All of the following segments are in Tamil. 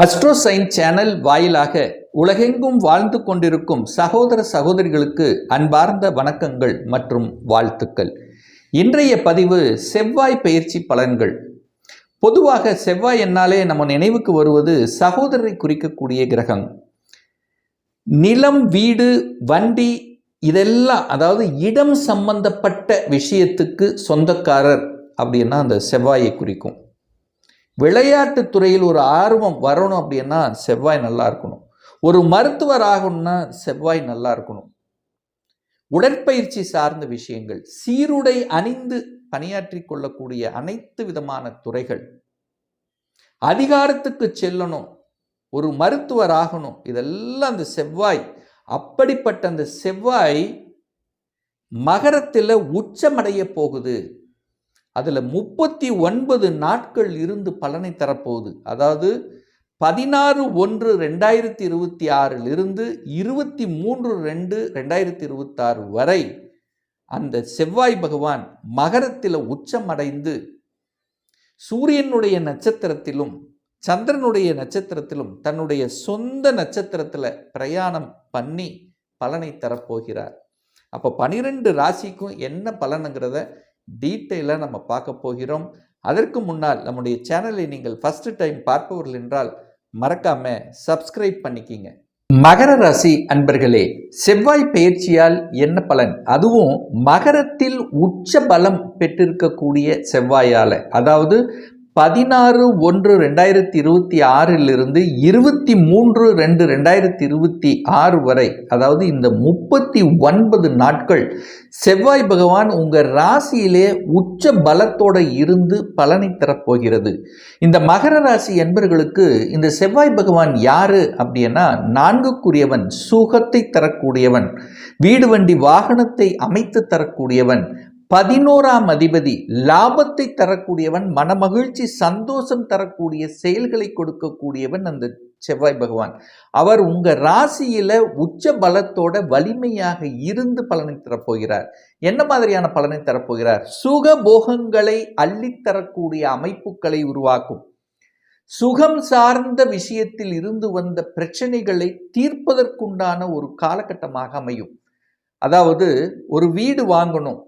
அஸ்ட்ரோசைன் சேனல் வாயிலாக உலகெங்கும் வாழ்ந்து கொண்டிருக்கும் சகோதர சகோதரிகளுக்கு அன்பார்ந்த வணக்கங்கள் மற்றும் வாழ்த்துக்கள். இன்றைய பதிவு செவ்வாய் பயிற்சி பலன்கள். பொதுவாக செவ்வாய் என்னாலே நம்ம நினைவுக்கு வருவது சகோதரரை குறிக்கக்கூடிய கிரகம். நிலம் வீடு வண்டி இதெல்லாம் அதாவது இடம் சம்பந்தப்பட்ட விஷயத்துக்கு சொந்தக்காரர் அப்படின்னா அந்த செவ்வாயை குறிக்கும். விளையாட்டுத் துறையில் ஒரு ஆர்வம் வரணும் அப்படின்னா செவ்வாய் நல்லா இருக்கணும். ஒரு மருத்துவர் ஆகணும்னா செவ்வாய் நல்லா இருக்கணும். உடற்பயிற்சி சார்ந்த விஷயங்கள் சீருடை அணிந்து பணியாற்றி கொள்ளக்கூடிய அனைத்து விதமான துறைகள். அதிகாரத்துக்கு செல்லணும். ஒரு மருத்துவர் ஆகணும். இதெல்லாம் அந்த செவ்வாய் அப்படிப்பட்ட அந்த செவ்வாய் மகரத்தில் உச்சமடைய போகுது. அதில் முப்பத்தி ஒன்பது நாட்கள் இருந்து பலனை தரப்போகுது. அதாவது பதினாறு ஒன்று ரெண்டாயிரத்தி இருபத்தி ஆறிலிருந்து இருபத்தி மூன்று ரெண்டு ரெண்டாயிரத்தி இருபத்தாறு வரை அந்த செவ்வாய் பகவான் மகரத்தில் உச்சமடைந்து சூரியனுடைய நட்சத்திரத்திலும் சந்திரனுடைய நட்சத்திரத்திலும் தன்னுடைய சொந்த நட்சத்திரத்தில் பிரயாணம் பண்ணி பலனை தரப்போகிறார். அப்போ பனிரெண்டு ராசிக்கும் என்ன பலனுங்கிறத டீட்டெயிலாக நம்ம பார்க்க போகிறோம். அதற்கு முன்னால் நம்முடைய சேனலை நீங்கள் ஃபஸ்ட்டு டைம் பார்ப்பவர்கள் என்றால் மறக்காம சப்ஸ்கிரைப் பண்ணிக்கிங்க. மகர ராசி அன்பர்களே செவ்வாய் பயிற்சியால் என்ன பலன்? அதுவும் மகரத்தில் உச்ச பலம் பெற்றிருக்கக்கூடிய செவ்வாயால். அதாவது பதினாறு ஒன்று ரெண்டாயிரத்தி இருபத்தி ஆறிலிருந்து இருபத்தி மூன்று ரெண்டு ரெண்டாயிரத்தி இருபத்தி ஆறு வரை அதாவது இந்த முப்பத்தி ஒன்பது நாட்கள் செவ்வாய் பகவான் உங்கள் ராசியிலே உச்ச பலத்தோடு இருந்து பலனை தரப்போகிறது. இந்த மகர ராசி என்பர்களுக்கு இந்த செவ்வாய் பகவான் யாரு அப்படின்னா நான்குக்குரியவன் சுகத்தை தரக்கூடியவன் வீடு வண்டி வாகனத்தை அமைத்து தரக்கூடியவன் பதினோராம் அதிபதி லாபத்தை தரக்கூடியவன் மனமகிழ்ச்சி சந்தோஷம் தரக்கூடிய செயல்களை கொடுக்கக்கூடியவன் அந்த செவ்வாய் பகவான். அவர் உங்கள் ராசியில் உச்ச பலத்தோட வலிமையாக இருந்து பலனை தரப்போகிறார். என்ன மாதிரியான பலனை தரப்போகிறார்? சுக போகங்களை அள்ளித்தரக்கூடிய அமைப்புகளை உருவாக்கும். சுகம் சார்ந்த விஷயத்தில் இருந்து வந்த பிரச்சனைகளை தீர்ப்பதற்குண்டான ஒரு காலகட்டமாக அமையும். அதாவது ஒரு வீடு வாங்கணும்.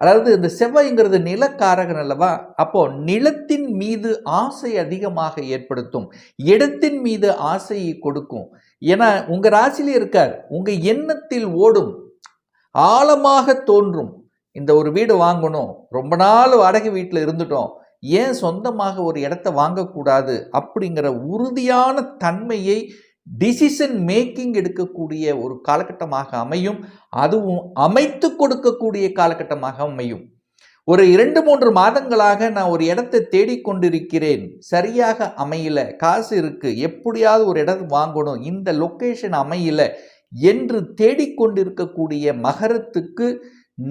அதாவது இந்த செவ்வாய்ங்கிறது நிலக்காரகன் அல்லவா? அப்போ நிலத்தின் மீது ஆசை அதிகமாக ஏற்படுத்தும். இடத்தின் மீது ஆசையை கொடுக்கும். ஏன்னா உங்க ராசிலே இருக்கார். உங்க எண்ணத்தில் ஓடும். ஆழமாக தோன்றும். இந்த ஒரு வீடு வாங்கணும். ரொம்ப நாள் வாடகை வீட்டில் இருந்துட்டோம். ஏன் சொந்தமாக ஒரு இடத்த வாங்கக்கூடாது? அப்படிங்கிற உறுதியான தன்மையை டிசிஷன் மேக்கிங் எடுக்கக்கூடிய ஒரு காலகட்டமாக அமையும். அதுவும் அமைத்து கொடுக்கக்கூடிய காலகட்டமாக அமையும். ஒரு இரண்டு மூன்று மாதங்களாக நான் ஒரு இடத்தை தேடிக்கொண்டிருக்கிறேன் சரியாக அமையல. காசு இருக்கு. எப்படியாவது ஒரு இடம் வாங்கணும். இந்த லொக்கேஷன் அமையல என்று தேடிக்கொண்டிருக்கக்கூடிய மகரத்துக்கு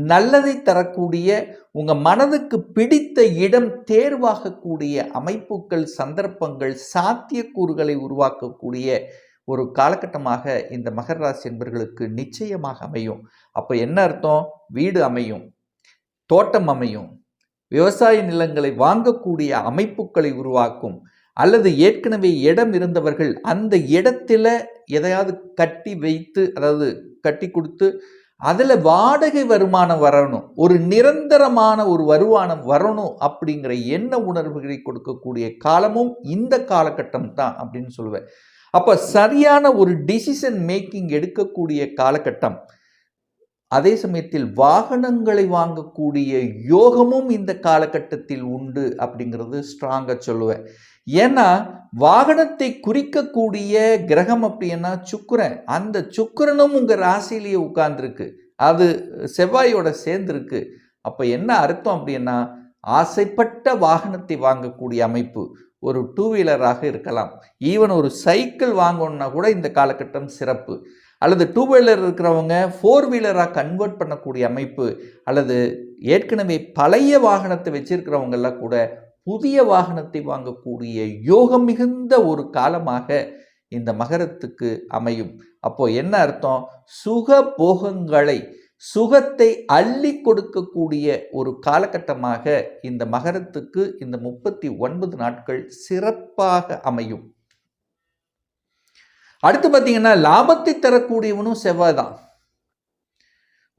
நல்லதை தரக்கூடிய உங்க மனதுக்கு பிடித்த இடம் தேர்வாகக்கூடிய அமைப்புகள் சந்தர்ப்பங்கள் சாத்தியக்கூறுகளை உருவாக்கக்கூடிய ஒரு காலகட்டமாக இந்த மகர ராசி என்பர்களுக்கு நிச்சயமாக அமையும். அப்போ என்ன அர்த்தம்? வீடு அமையும் தோட்டம் அமையும் விவசாய நிலங்களை வாங்கக்கூடிய அமைப்புகளை உருவாக்கும் அல்லது ஏற்கனவே இடம் இருந்தவர்கள் அந்த இடத்துல எதையாவது கட்டி வைத்து அதாவது கட்டி கொடுத்து அதில் வாடகை வருமானம் வரணும். ஒரு நிரந்தரமான ஒரு வருமானம் வரணும் அப்படிங்கிற எண்ண உணர்வுகளை கொடுக்கக்கூடிய காலமும் இந்த காலகட்டம் தான் அப்படின்னு சொல்லுவேன். அப்போ சரியான ஒரு டிசிஷன் மேக்கிங் எடுக்கக்கூடிய காலகட்டம். அதே சமயத்தில் வாகனங்களை வாங்கக்கூடிய யோகமும் இந்த காலகட்டத்தில் உண்டு அப்படிங்கிறது ஸ்ட்ராங்காக சொல்லுவேன். ஏன்னா வாகனத்தை குறிக்கக்கூடிய கிரகம் அப்படின்னா சுக்கரன். அந்த சுக்கரனும் உங்கள் ராசியிலேயே உட்கார்ந்துருக்கு. அது செவ்வாயோட சேர்ந்துருக்கு. அப்போ என்ன அர்த்தம் அப்படின்னா ஆசைப்பட்ட வாகனத்தை வாங்கக்கூடிய அமைப்பு ஒரு டூ வீலராக இருக்கலாம். ஈவன் ஒரு சைக்கிள் வாங்கணுன்னா கூட இந்த காலகட்டம் சிறப்பு. அல்லது டூ வீலர் இருக்கிறவங்க ஃபோர் வீலராக கன்வெர்ட் பண்ணக்கூடிய அமைப்பு. அல்லது ஏற்கனவே பழைய வாகனத்தை வச்சிருக்கிறவங்கெல்லாம் கூட புதிய வாகனத்தை வாங்கக்கூடிய யோகம் மிகுந்த ஒரு காலமாக இந்த மகரத்துக்கு அமையும். அப்போ என்ன அர்த்தம்? சுக போகங்களை சுகத்தை அள்ளி கொடுக்கக்கூடிய ஒரு காலகட்டமாக இந்த மகரத்துக்கு இந்த முப்பத்தி ஒன்பது நாட்கள் சிறப்பாக அமையும். அடுத்து பார்த்தீங்கன்னா லாபத்தை தரக்கூடியவனும் செவ்வாய் தான்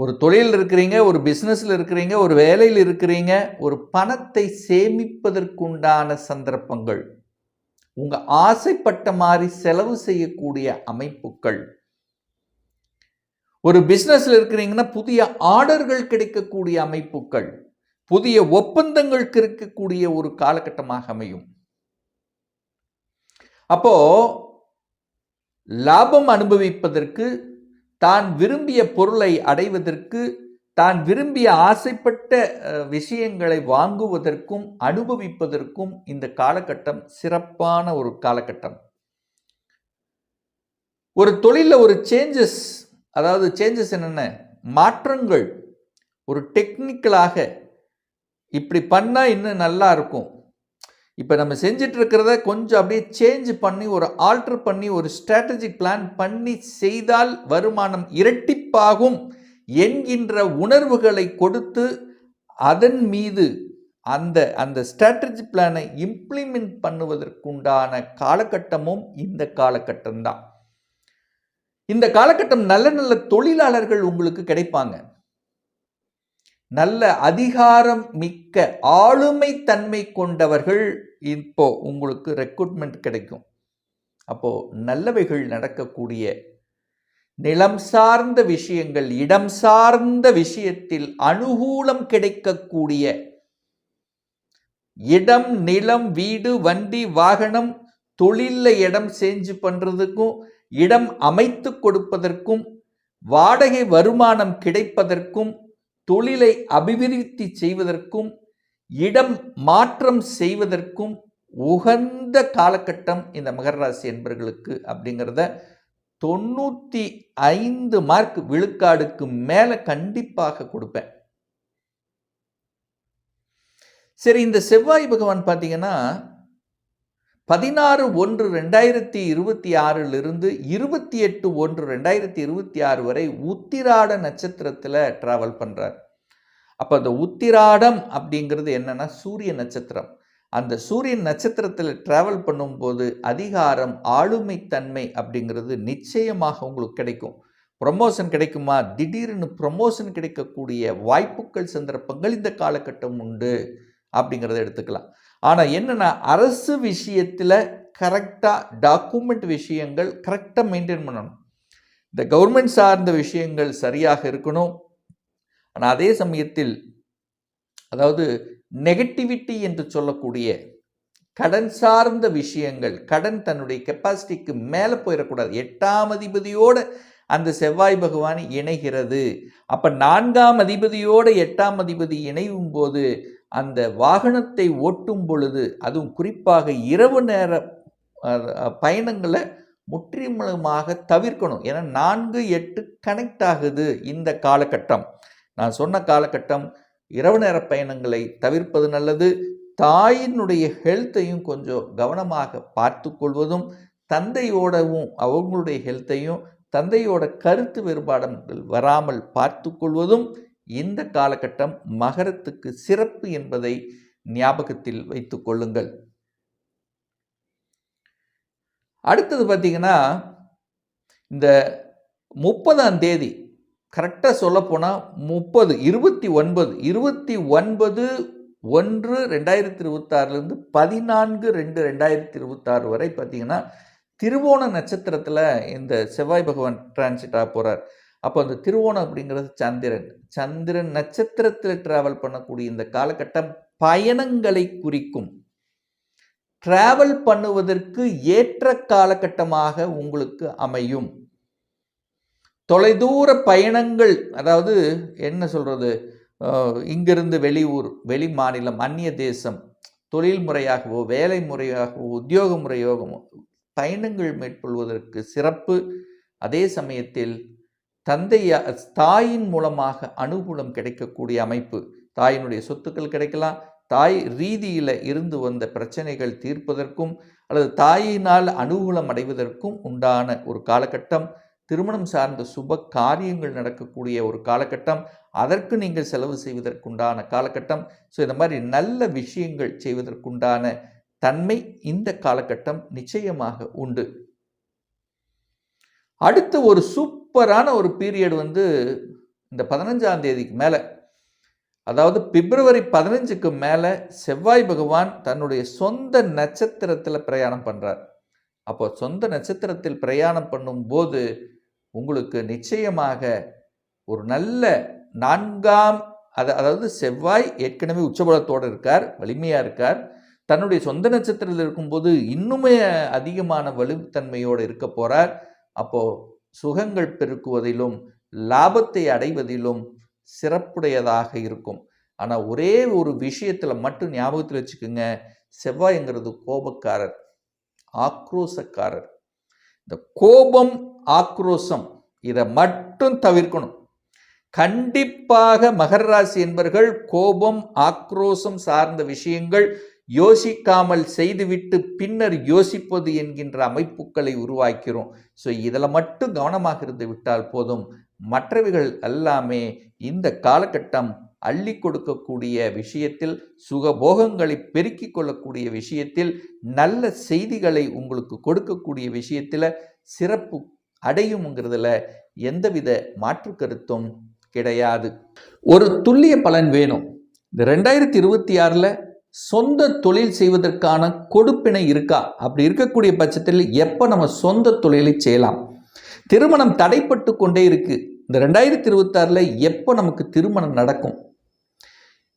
ஒரு தொழில் இருக்கிறீங்க ஒரு பிஸ்னஸில் இருக்கிறீங்க ஒரு வேலையில் இருக்கிறீங்க ஒரு பணத்தை சேமிப்பதற்குண்டான சந்தர்ப்பங்கள். உங்கள் ஆசைப்பட்ட மாதிரி செலவு செய்யக்கூடிய அமைப்புகள். ஒரு பிஸ்னஸில் இருக்கிறீங்கன்னா புதிய ஆர்டர்கள் கிடைக்கக்கூடிய அமைப்புகள். புதிய ஒப்பந்தங்கள் கிடைக்கக்கூடிய ஒரு காலகட்டமாக அமையும். அப்போ லாபம் அனுபவிப்பதற்கு தான் விரும்பிய பொருளை அடைவதற்கு தான் விரும்பிய ஆசைப்பட்ட விஷயங்களை வாங்குவதற்கும் அனுபவிப்பதற்கும் இந்த காலகட்டம் சிறப்பான ஒரு காலகட்டம். ஒரு தொழிலில் ஒரு சேஞ்சஸ் அதாவது சேஞ்சஸ் என்னென்ன? மாற்றங்கள். ஒரு டெக்னிக்கலாக இப்படி பண்ணால் இன்னும் நல்லா இருக்கும். இப்போ நம்ம செஞ்சிட்டு இருக்கிறத கொஞ்சம் அப்படியே சேஞ்ச் பண்ணி ஒரு ஆல்டர் பண்ணி ஒரு ஸ்ட்ராட்டஜிக் பிளான் பண்ணி செய்தால் வருமானம் இரட்டிப்பாகும் என்கின்ற உணர்வுகளை கொடுத்து அதன் மீது அந்த அந்த ஸ்ட்ராட்டஜி பிளானை இம்ப்ளிமெண்ட் பண்ணுவதற்குண்டான காலகட்டமும் இந்த காலகட்டம்தான். இந்த காலகட்டம் நல்ல நல்ல தொழிலாளர்கள் உங்களுக்கு கிடைப்பாங்க. நல்ல அதிகாரம் மிக்க ஆளுமை தன்மை கொண்டவர்கள் இப்போ உங்களுக்கு ரெக்ரூட்மெண்ட் கிடைக்கும். அப்போ நல்லவைகள் நடக்கக்கூடிய நிலம் சார்ந்த விஷயங்கள் இடம் சார்ந்த விஷயத்தில் அனுகூலம் கிடைக்கக்கூடிய இடம் நிலம் வீடு வண்டி வாகனம் தொழிலில் இடம் செஞ்சு பண்ணுறதுக்கும் இடம் அமைத்து கொடுப்பதற்கும் வாடகை வருமானம் கிடைப்பதற்கும் தொழிலை அபிவிருத்தி செய்வதற்கும் இடம் மாற்றம் செய்வதற்கும் உகந்த காலகட்டம் இந்த மகர ராசி என்பர்களுக்கு அப்படிங்கிறத தொண்ணூற்றி ஐந்து மார்க் விழுக்காடுக்கு மேலே கண்டிப்பாக கொடுப்பேன். சரி இந்த செவ்வாய் பகவான் பார்த்தீங்கன்னா பதினாறு ஒன்று ரெண்டாயிரத்தி இருபத்தி ஆறிலிருந்து இருபத்தி எட்டு ஒன்று ரெண்டாயிரத்தி இருபத்தி ஆறு வரை உத்திராட நட்சத்திரத்தில் ட்ராவல் பண்ணுறார் அப்போ அந்த உத்திராடம் அப்படிங்கிறது என்னென்னா சூரிய நட்சத்திரம். அந்த சூரியன் நட்சத்திரத்தில் ட்ராவல் பண்ணும்போது அதிகாரம் ஆளுமைத்தன்மை அப்படிங்கிறது நிச்சயமாக உங்களுக்கு கிடைக்கும். ப்ரொமோஷன் கிடைக்குமா? திடீர்னு ப்ரொமோஷன் கிடைக்கக்கூடிய வாய்ப்புகள் சந்தர்ப்பங்கள் இந்த காலகட்டம் உண்டு அப்படிங்கிறத எடுத்துக்கலாம். ஆனால் என்னென்னா அரசு விஷயத்தில் கரெக்டாக டாக்குமெண்ட் விஷயங்கள் கரெக்டாக மெயின்டைன் பண்ணணும். இந்த கவர்மெண்ட் சார்ந்த விஷயங்கள் சரியாக இருக்கணும். ஆனால் அதே சமயத்தில் அதாவது நெகட்டிவிட்டி என்று சொல்லக்கூடிய கடன் சார்ந்த விஷயங்கள் கடன் தன்னுடைய கெப்பாசிட்டிக்கு மேலே போயிடக்கூடாது. எட்டாம் அதிபதியோடு அந்த செவ்வாய் பகவான் இணைகிறது. அப்போ நான்காம் அதிபதியோடு எட்டாம் அதிபதி இணையும் போது அந்த வாகனத்தை ஓட்டும் பொழுது அதுவும் குறிப்பாக இரவு நேர பயணங்களை முற்றிலுமாக தவிர்க்கணும். ஏன்னா நான்கு எட்டு கனெக்ட் ஆகுது இந்த காலகட்டம். நான் சொன்ன காலகட்டம் இரவு நேர பயணங்களை தவிர்ப்பது நல்லது. தாயினுடைய ஹெல்த்தையும் கொஞ்சம் கவனமாக பார்த்து கொள்வதும் தந்தையோடவும் அவங்களுடைய ஹெல்த்தையும் தந்தையோட கருத்து வேறுபாடுகள் வராமல் பார்த்து கொள்வதும் இந்த காலகட்டம் மகரத்துக்கு சிறப்பு என்பதை ஞாபகத்தில் வைத்துக் கொள்ளுங்கள். அடுத்தது பார்த்தீங்கன்னா இந்த முப்பதாம் தேதி கரெக்டாக சொல்லப்போனால் முப்பது இருபத்தி ஒன்பது இருபத்தி ஒன்பது ஒன்று ரெண்டாயிரத்தி இருபத்தாறுலேருந்து பதினான்கு ரெண்டு ரெண்டாயிரத்தி இருபத்தாறு வரை பார்த்தீங்கன்னா திருவோண நட்சத்திரத்தில் இந்த செவ்வாய் பகவான் டிரான்சிட்டாக போகிறார் அப்போ அந்த திருவோணம் அப்படிங்கிறது சந்திரன். சந்திரன் நட்சத்திரத்தில் டிராவல் பண்ணக்கூடிய இந்த காலகட்டம் பயணங்களை குறிக்கும். டிராவல் பண்ணுவதற்கு ஏற்ற காலகட்டமாக உங்களுக்கு அமையும். தொலைதூர பயணங்கள் அதாவது என்ன சொல்கிறது இங்கிருந்து வெளியூர் வெளி மாநிலம் அந்நிய தேசம் தொழில் முறையாகவோ வேலை முறையாகவோ உத்தியோக முறையாகவோ பயணங்கள் மேற்கொள்வதற்கு சிறப்பு. அதே சமயத்தில் தந்தைய தாயின் மூலமாக அனுகூலம் கிடைக்கக்கூடிய அமைப்பு. தாயினுடைய சொத்துக்கள் கிடைக்கலாம். தாய் ரீதியில் இருந்து வந்த பிரச்சனைகள் தீர்ப்பதற்கும் அல்லது தாயினால் அனுகூலம் அடைவதற்கும் உண்டான ஒரு காலகட்டம். திருமணம் சார்ந்த சுப காரியங்கள் நடக்கக்கூடிய ஒரு காலகட்டம். அதற்கு நீங்கள் செலவு செய்வதற்குண்டான காலகட்டம். ஸோ இந்த மாதிரி நல்ல விஷயங்கள் செய்வதற்குண்டான தன்மை இந்த காலகட்டம் நிச்சயமாக உண்டு. அடுத்து ஒரு சூப்பரான ஒரு பீரியட் வந்து இந்த பதினஞ்சாம் தேதிக்கு மேலே. அதாவது பிப்ரவரி பதினஞ்சுக்கு மேலே செவ்வாய் பகவான் தன்னுடைய சொந்த நட்சத்திரத்தில் பிரயாணம் பண்ணுறார் அப்போ சொந்த நட்சத்திரத்தில் பிரயாணம் பண்ணும்போது உங்களுக்கு நிச்சயமாக ஒரு நல்ல நான்காம் அது அதாவது செவ்வாய் ஏற்கனவே உச்சபலத்தோடு இருக்கார் வலிமையாக இருக்கார். தன்னுடைய சொந்த நட்சத்திரத்தில் இருக்கும்போது இன்னுமே அதிகமான வலுத்தன்மையோடு இருக்க போகிறார் அப்போது சுகங்கள் பெருக்குவதிலும் லாபத்தை அடைவதிலும் சிறப்புடையதாக இருக்கும். ஆனால் ஒரே ஒரு விஷயத்தில் மட்டும் ஞாபகத்தில் வச்சுக்கோங்க செவ்வாய்ங்கிறது கோபக்காரர் ஆக்ரோசக்காரர். இந்த கோபம் ஆக்ரோசம் இதை மட்டும் தவிர்க்கணும். கண்டிப்பாக மகர ராசி என்பர்கள் கோபம் ஆக்ரோசம் சார்ந்த விஷயங்கள் யோசிக்காமல் செய்துவிட்டு பின்னர் யோசிப்பது என்கின்ற அமைப்புகளை உருவாக்கிறோம். ஸோ இதில் மட்டும் கவனமாக இருந்து விட்டால் போதும். மற்றவைகள் எல்லாமே இந்த காலகட்டம் அள்ளி கொடுக்கக்கூடிய விஷயத்தில் சுகபோகங்களை பெருக்கிக் கொள்ளக்கூடிய விஷயத்தில் நல்ல செய்திகளை உங்களுக்கு கொடுக்கக்கூடிய விஷயத்தில் சிறப்பு அடையுங்கிறதுல எந்தவித மாற்று கருத்தும் கிடையாது. ஒரு துல்லிய பலன் வேணும். இந்த ரெண்டாயிரத்தி இருபத்தி ஆறில் சொந்த தொழில் செய்வதற்கான கொடுப்பினை இருக்கா? அப்படி இருக்கக்கூடிய பட்சத்தில் எப்போ நம்ம சொந்த தொழிலை செய்யலாம்? திருமணம் தடைப்பட்டு கொண்டே இருக்கு. இந்த ரெண்டாயிரத்தி இருபத்தாறில் எப்போ நமக்கு திருமணம் நடக்கும்?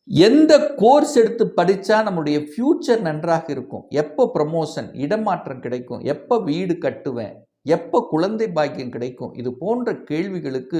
எந்த கோர்ஸ் எடுத்து படித்தா நம்முடைய ஃப்யூச்சர் நன்றாக இருக்கும்? எப்போ ப்ரமோஷன் இடமாற்றம் கிடைக்கும்? எப்போ வீடு கட்டுவேன்? எப்போ குழந்தை பாக்கியம் கிடைக்கும்? இது போன்ற கேள்விகளுக்கு